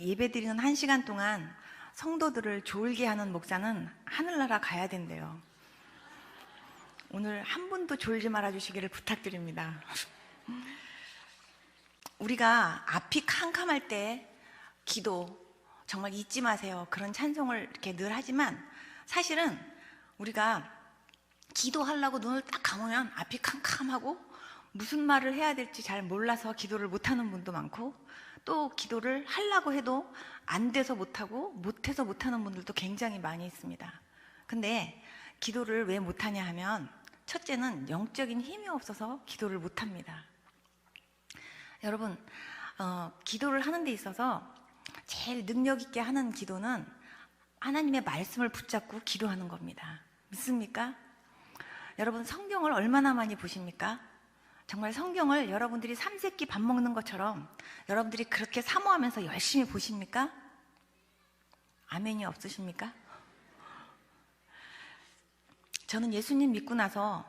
예배 드리는 한 시간 동안 성도들을 졸게 하는 목사는 하늘나라 가야 된대요. 오늘 한 분도 졸지 말아 주시기를 부탁드립니다. 우리가 앞이 캄캄할 때 기도 정말 잊지 마세요. 그런 찬송을 이렇게 늘 하지만 사실은 우리가 기도하려고 눈을 딱 감으면 앞이 캄캄하고 무슨 말을 해야 될지 잘 몰라서 기도를 못하는 분도 많고 또 기도를 하려고 해도 안 돼서 못하고 못해서 못하는 분들도 굉장히 많이 있습니다. 근데 기도를 왜 못하냐 하면 첫째는 영적인 힘이 없어서 기도를 못합니다. 여러분, 어, 기도를 하는 데 있어서 제일 능력 있게 하는 기도는 하나님의 말씀을 붙잡고 기도하는 겁니다. 믿습니까? 여러분, 성경을 얼마나 많이 보십니까? 정말 성경을 여러분들이 삼세끼 밥 먹는 것처럼 여러분들이 그렇게 사모하면서 열심히 보십니까? 아멘이 없으십니까? 저는 예수님 믿고 나서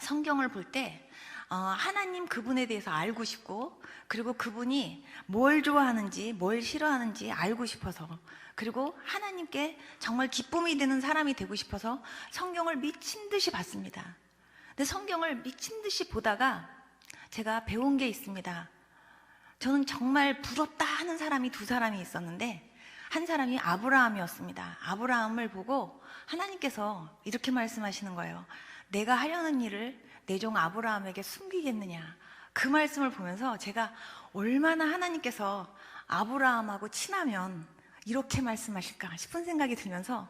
성경을 볼때 어, 하나님 그분에 대해서 알고 싶고 그리고 그분이 뭘 좋아하는지 뭘 싫어하는지 알고 싶어서 그리고 하나님께 정말 기쁨이 되는 사람이 되고 싶어서 성경을 미친 듯이 봤습니다. 근데 성경을 미친 듯이 보다가 제가 배운 게 있습니다. 저는 정말 부럽다 하는 사람이 두 사람이 있었는데 한 사람이 아브라함이었습니다. 아브라함을 보고 하나님께서 이렇게 말씀하시는 거예요. 내가 하려는 일을 내 종 아브라함에게 숨기겠느냐. 그 말씀을 보면서 제가 얼마나 하나님께서 아브라함하고 친하면 이렇게 말씀하실까 싶은 생각이 들면서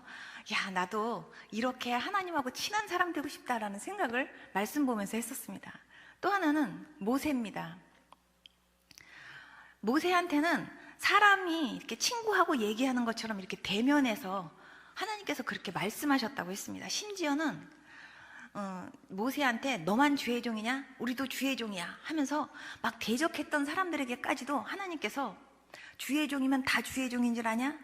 야, 나도 이렇게 하나님하고 친한 사람 되고 싶다라는 생각을 말씀 보면서 했었습니다. 또 하나는 모세입니다. 모세한테는 사람이 이렇게 친구하고 얘기하는 것처럼 이렇게 대면해서 하나님께서 그렇게 말씀하셨다고 했습니다. 심지어는 어, 모세한테 너만 주의 종이냐? 우리도 주의 종이야 하면서 막 대적했던 사람들에게까지도 하나님께서 주의 종이면 다 주의 종인 줄 아냐?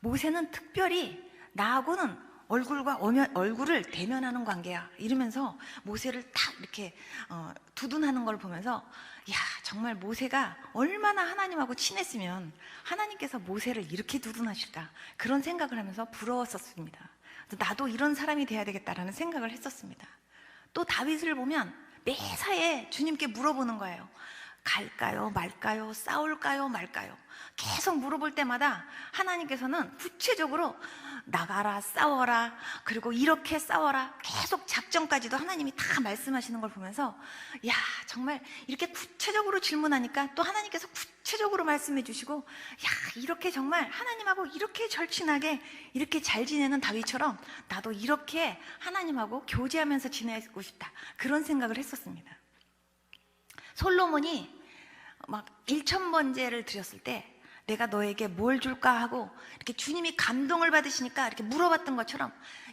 모세는 특별히 나하고는 얼굴과 어면, 얼굴을 대면하는 관계야. 이러면서 모세를 딱 이렇게 어, 두둔하는 걸 보면서 야 정말 모세가 얼마나 하나님하고 친했으면 하나님께서 모세를 이렇게 두둔하실까 그런 생각을 하면서 부러웠었습니다. 나도 이런 사람이 돼야 되겠다라는 생각을 했었습니다. 또 다윗을 보면 매사에 주님께 물어보는 거예요. 갈까요, 말까요, 싸울까요, 말까요? 계속 물어볼 때마다 하나님께서는 구체적으로 나가라, 싸워라, 그리고 이렇게 싸워라, 계속 작전까지도 하나님이 다 말씀하시는 걸 보면서, 야, 정말 이렇게 구체적으로 질문하니까 또 하나님께서 구체적으로 말씀해 주시고, 야, 이렇게 정말 하나님하고 이렇게 절친하게 이렇게 잘 지내는 다윗처럼 나도 이렇게 하나님하고 교제하면서 지내고 싶다. 그런 생각을 했었습니다. 솔로몬이 막 1천 번제를 드렸을 때 내가 너에게 뭘 줄까 하고 이렇게 주님이 감동을 받으시니까 이렇게 물어봤던 것처럼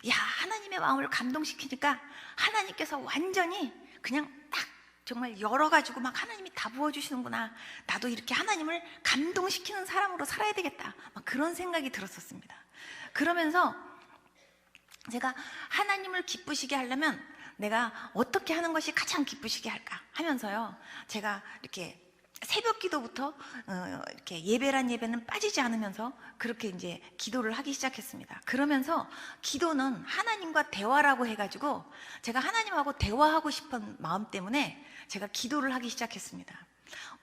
야 하나님의 마음을 감동시키니까 하나님께서 완전히 그냥 딱 정말 열어가지고 막 하나님이 다 부어주시는구나. 나도 이렇게 하나님을 감동시키는 사람으로 살아야 되겠다. 막 그런 생각이 들었었습니다. 그러면서 제가 하나님을 기쁘시게 하려면 내가 어떻게 하는 것이 가장 기쁘시게 할까 하면서요 제가 이렇게 새벽 기도부터 어, 이렇게 예배란 예배는 빠지지 않으면서 그렇게 이제 기도를 하기 시작했습니다. 그러면서 기도는 하나님과 대화라고 해가지고 제가 하나님하고 대화하고 싶은 마음 때문에 제가 기도를 하기 시작했습니다.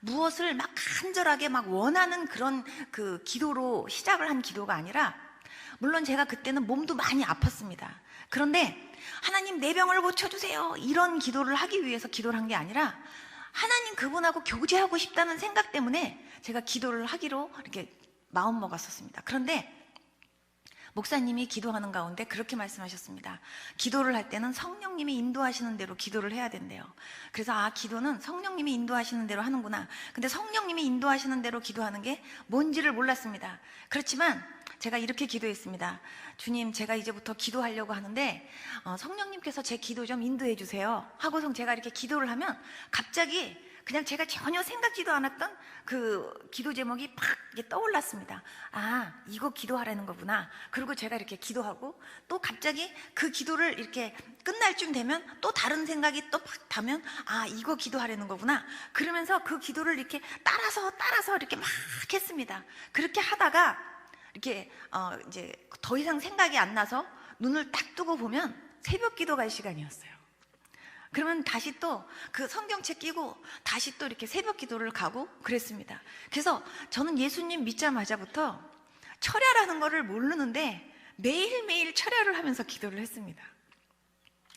무엇을 막 간절하게 막 원하는 그런 그 기도로 시작을 한 기도가 아니라 물론 제가 그때는 몸도 많이 아팠습니다. 그런데 하나님 내 병을 고쳐주세요. 이런 기도를 하기 위해서 기도를 한 게 아니라 하나님 그분하고 교제하고 싶다는 생각 때문에 제가 기도를 하기로 이렇게 마음 먹었었습니다. 그런데 목사님이 기도하는 가운데 그렇게 말씀하셨습니다. 기도를 할 때는 성령님이 인도하시는 대로 기도를 해야 된대요. 그래서 아, 기도는 성령님이 인도하시는 대로 하는구나. 근데 성령님이 인도하시는 대로 기도하는 게 뭔지를 몰랐습니다. 그렇지만 제가 이렇게 기도했습니다. 주님, 제가 이제부터 기도하려고 하는데 어, 성령님께서 제 기도 좀 인도해 주세요. 하고서 제가 이렇게 기도를 하면 갑자기 그냥 제가 전혀 생각지도 않았던 그 기도 제목이 팍 떠올랐습니다. 아, 이거 기도하라는 거구나. 그리고 제가 이렇게 기도하고 또 갑자기 그 기도를 이렇게 끝날 쯤 되면 또 다른 생각이 또팍 타면 아, 이거 기도하라는 거구나. 그러면서 그 기도를 이렇게 따라서 따라서 이렇게 막 했습니다. 그렇게 하다가 이렇게 어 이제 더 이상 생각이 안 나서 눈을 딱 뜨고 보면 새벽 기도 갈 시간이었어요. 그러면 다시 또 그 성경책 끼고 다시 또 이렇게 새벽 기도를 가고 그랬습니다. 그래서 저는 예수님 믿자마자부터 철야라는 거를 모르는데 매일매일 철야를 하면서 기도를 했습니다.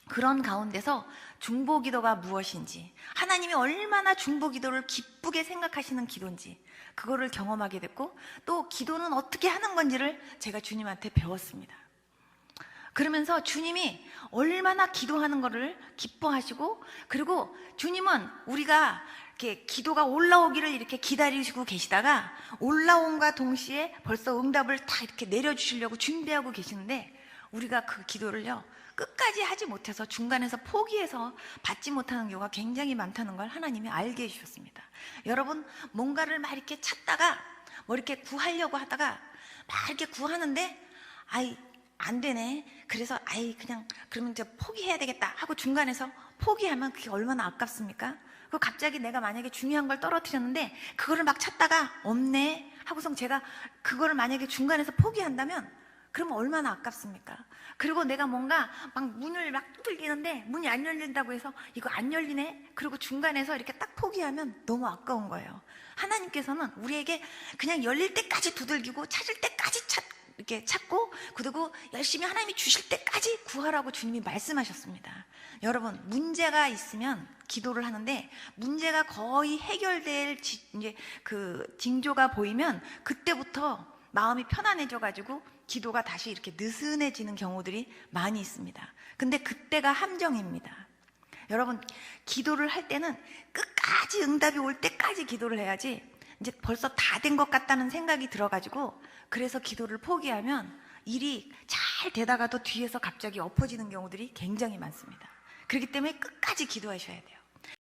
그런 가운데서 중보 기도가 무엇인지, 하나님이 얼마나 중보 기도를 기쁘게 생각하시는 기도인지, 그거를 경험하게 됐고, 또 기도는 어떻게 하는 건지를 제가 주님한테 배웠습니다. 그러면서 주님이 얼마나 기도하는 것을 기뻐하시고 그리고 주님은 우리가 이렇게 기도가 올라오기를 이렇게 기다리시고 계시다가 올라온과 동시에 벌써 응답을 다 이렇게 내려주시려고 준비하고 계시는데 우리가 그 기도를요 끝까지 하지 못해서 중간에서 포기해서 받지 못하는 경우가 굉장히 많다는 걸 하나님이 알게 해주셨습니다. 여러분 뭔가를 막 이렇게 찾다가 뭐 이렇게 구하려고 하다가 막 이렇게 구하는데 아이 안 되네. 그래서 아이 그냥 그러면 이제 포기해야 되겠다 하고 중간에서 포기하면 그게 얼마나 아깝습니까? 그 갑자기 내가 만약에 중요한 걸 떨어뜨렸는데 그거를 막 찾다가 없네 하고서 제가 그거를 만약에 중간에서 포기한다면 그러면 얼마나 아깝습니까? 그리고 내가 뭔가 막 문을 막 두들기는데 문이 안 열린다고 해서 이거 안 열리네? 그리고 중간에서 이렇게 딱 포기하면 너무 아까운 거예요. 하나님께서는 우리에게 그냥 열릴 때까지 두들기고 찾을 때까지 찾, 이 렇게 찾고 그리고 열심히 하나님이 주실 때까지 구하라고 주님이 말씀하셨습니다. 여러분 문제가 있으면 기도를 하는데 문제가 거의 해결될 지- 이제 그 징조가 보이면 그때부터 마음이 편안해져 가지고 기도가 다시 이렇게 느슨해지는 경우들이 많이 있습니다. 근데 그때가 함정입니다. 여러분 기도를 할 때는 끝까지 응답이 올 때까지 기도를 해야지 이제 벌써 다 된 것 같다는 생각이 들어가지고 그래서 기도를 포기하면 일이 잘 되다가도 뒤에서 갑자기 엎어지는 경우들이 굉장히 많습니다. 그렇기 때문에 끝까지 기도하셔야 돼요.